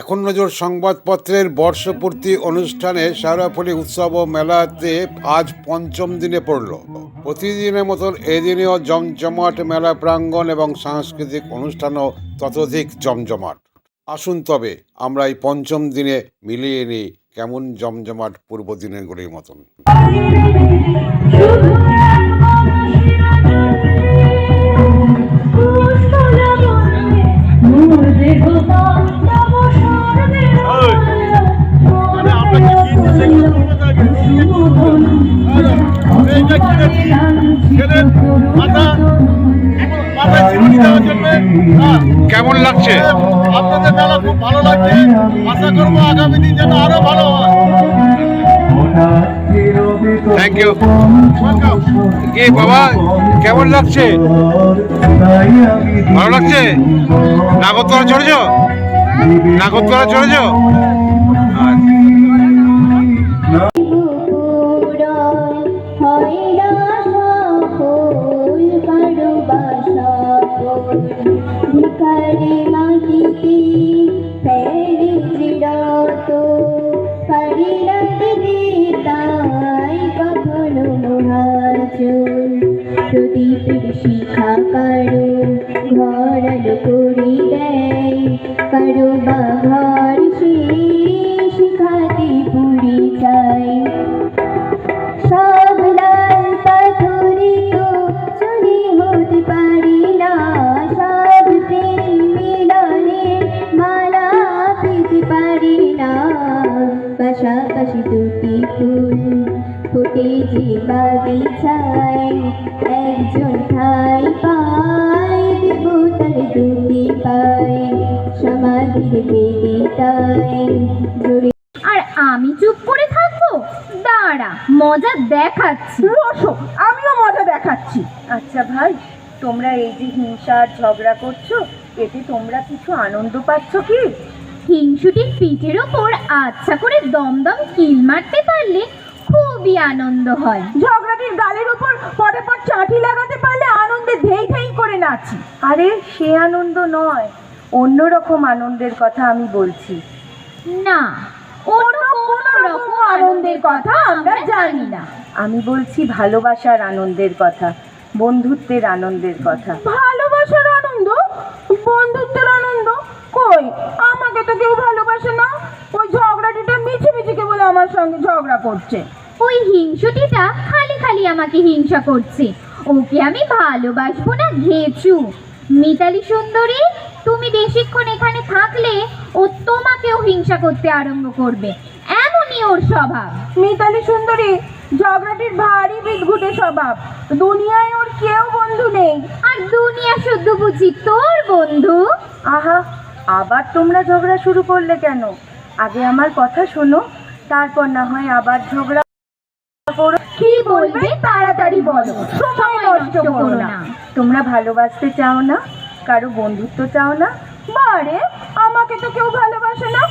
এখন নজর সংবাদপত্রের বর্ষপূর্তি অনুষ্ঠানে সারাফলি উৎসব ও মেলাতে আজ পঞ্চম দিনে পড়ল। প্রতিদিনের মতন এদিনেও জমজমাট মেলা প্রাঙ্গণ এবং সাংস্কৃতিক অনুষ্ঠানও ততোধিক জমজমাট। আসুন তবে আমরা এই পঞ্চম দিনে মিলিয়ে নিই কেমন জমজমাট পূর্ব দিনেরগুলির মতন। কেমন লাগছে? আপনাদের মেলা খুব ভালো লাগছে। আশা করব আগামী দিন যেন আরও ভালো থ্যাংক ইউ কি বাবা, কেমন লাগছে? ভালো লাগছে? নাগরদোলা চড়েছ? নাগরদোলা চড়েছ? ভিখারি মাটিতে ফেরি চিরত পারি না দিদি তাই কখনো মহাচুল প্রদীপের শিখা কারও ঘর করে দেয় কারও বা পাশাপাশি দুটি ফুল ফুটে যে বাগিচায় একজন ঠাই পায় দুটি পায় সমাধির বেদিতায় আর আমি চুপ করে থাকব? দাঁড়া মজা দেখাচ্ছি। রসো আমিও মজা দেখাচ্ছি। আচ্ছা ভাই তোমরা এই যে হিংসা ঝগড়া করছ এতে তোমরা কিছু আনন্দ পাচ্ছ কি? হিংসুটির পিঠের ওপর আচ্ছা করে দমদম কিল মারতে পারলে খুবই আনন্দ হয়। ঝগড়াটির গালের উপর পটে পট চাটি লাগাতে পারলে আনন্দে ধেই ধেই করে নাচি। আরে সে আনন্দ নয় অন্যরকম আনন্দের কথা আমি বলছি। না রকম আনন্দের কথা আমরা জানি না। আমি বলছি ভালোবাসার আনন্দের কথা বন্ধুত্বের আনন্দের কথা। তো কেউ ভালোবাসে না। ওই ঝগড়াটিটা মিছে মিছে বলে আমার সঙ্গে ঝগড়া করছে। ওই হিংসুটিটা খালি খালি আমাকে হিংসা করছে। ওকে আমি ভালোবাসবো না ঘেচু। মিতালি সুন্দরী তুমি বেশিক্ষণ এখানে থাকলে ও তোমাকেও হিংসা করতে আরম্ভ করবে। এমনই ওর স্বভাব। মিতালি সুন্দরী ঝগড়াটির ভারী বিদঘুটে স্বভাব। দুনিয়ায় ওর কেউ বন্ধু নেই। আর দুনিয়া শুদ্ধ বুঝি তোর বন্ধু? আহা আবার তোমরা ঝগড়া শুরু করলে কেন? আগে আমার কথা শোনো তারপর না হয় আবার ঝগড়া করো। কি বলবে তাড়াতাড়ি বলো। সময় নষ্ট করো না। তোমরা ভালোবাসতে চাও না কারও বন্ধুত্ব চাও না? বারে আমাকে তো কেউ ভালোবাসে না